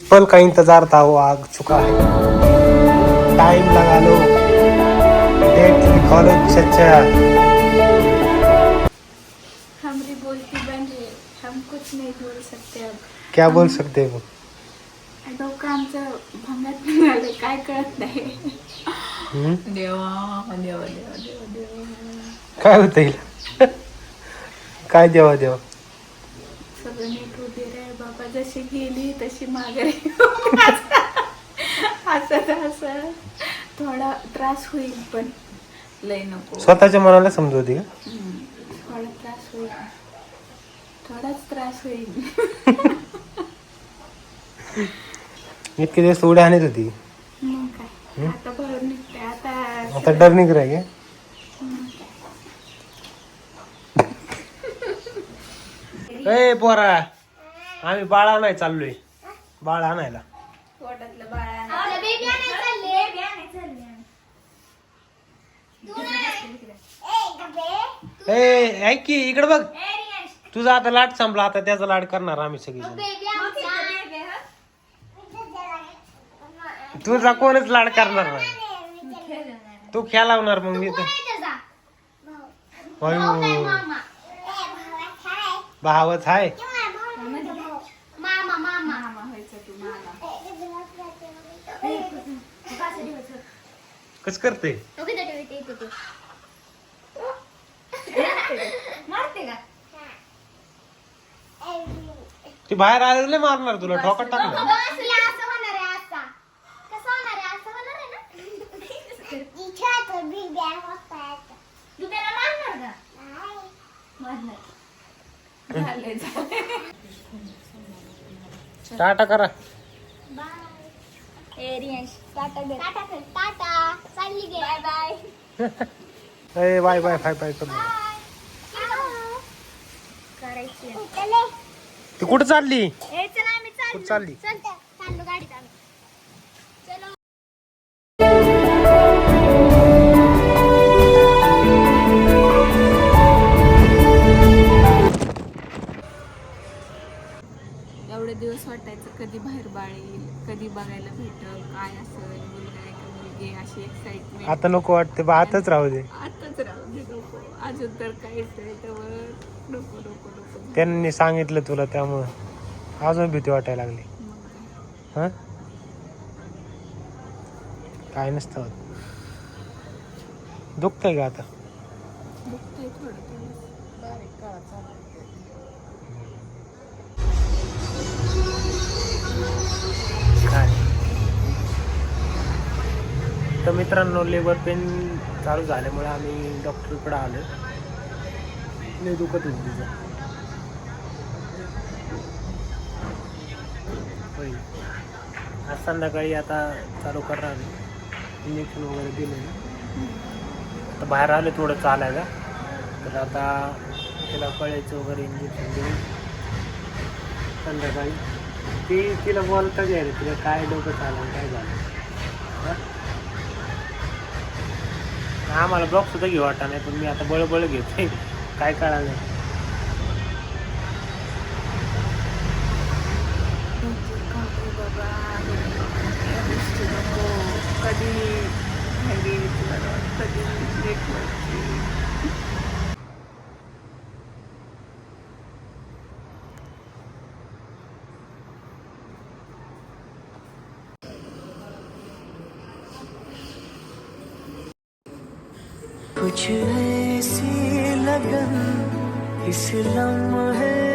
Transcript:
पल का इंतजार था वो आ चुका है। टाइम लगा लो डेट लिखा लो चचा। हमरी बोलती बंद है। हम कुछ नहीं बोल सकते अब। क्या बोल सकते हो डोकं आमचं भंगात निघालं काय कळत नाही हम्म? देवा देवा देवा देवा देवा। काय होतं काय देवा देवा? नीट उभे रे बाबा जशी गेली तशी माघारी असं असं थोडा त्रास होईल पण. लय नको. स्वतःच्या मनाला समजवते का? हम्म, थोडा त्रास होईल. थोडाच त्रास होईल. इतके दिवस उड्या आणत होती. मग काय? आता भरून निघते. आता आता डर निघ रे ए पोरा आम्ही बाळ आणाय चाललोय. बाळ आणायला. पोटातलं बाळा ए ऐक की इकडे बघ. तुझा आता लाट संपला आता त्याचा लाड करणार आम्ही सगळी तुझा कोणच लाड करणार नाही. तू खेळावणार मग मी तर. अयो, भावच आहे. मामा मामा. मामा व्हायचं तू मामा. कस करते? तो किती ठेवते इथे ते. मारते का? ती बाहेर आलेले मारणार तुला ठोकत टाकणार. बसला असं होणार आहे असा. कसं होणार आहे असं होणार आहे ना? तू त्याला मारणार का मारणार झालंय झालंय टाटा करा. एरियन्स टाटा दे. टाटा कर. टाटा. चालली गे. बाय बाय ए बाय बाय फाय बाय करू करायची ती कुठं चालली? ए चला आम्ही कुठं चाललो? दिवस वाटायचं कधी बाहेर बाळ येईल कधी बघायला भेटल काय असेल मुलगा आहे का मुलगी आहे, अशी एक्साइटमेंट आता नको वाटते बा आताच राहू दे. आताच राहू दे नको. अजून तर काहीच नाही त्यावर नको नको नको. त्यांनी सांगितलं तुला त्यामुळं अजून भीती वाटायला लागली. मग काय. हा? काय नसतं होत. दुखतंय का आता? दुखतंय थोडं थोडं बारीक काळा चालू. तर मित्रांनो लेबर पेन चालू झाल्यामुळे आम्ही डॉक्टरकडे आलो नाही दुखत होती तिचं. आज संध्याकाळी आता चालू करणार इंजेक्शन वगैरे दिले आता बाहेर आले थोडं चालायला. तर आता तिला कळायचं वगैरे इंजेक्शन देऊन. संध्याकाळी. ती तिला बोलता घ्यायला तिला काय डोकं चाललं काय झालं हां? आम्हाला ब्लॉक सुद्धा घेऊ वाटा नाही पण मी आता बळबळ घेते काय कळालं नाही कधी कधी कुछ ऐसी लगन इस लम्हे